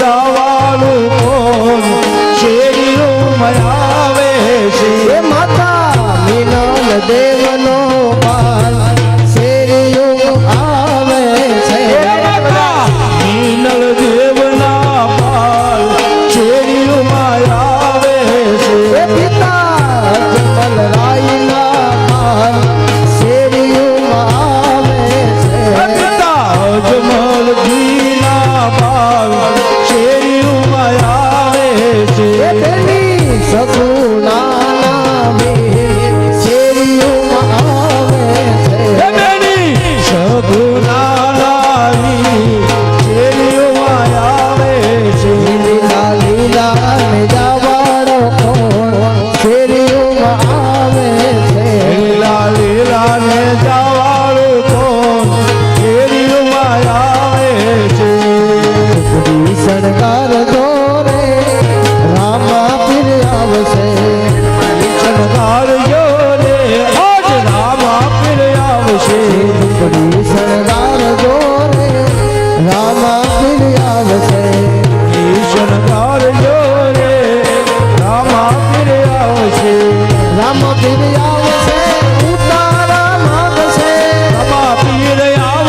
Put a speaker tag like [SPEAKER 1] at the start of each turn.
[SPEAKER 1] જવાનું શેરીઓ મરાવે છે.
[SPEAKER 2] માતા મીનલ દેવ સાચી સગું રામ ફિર આવશે.
[SPEAKER 1] રામ
[SPEAKER 2] ફિર આવશે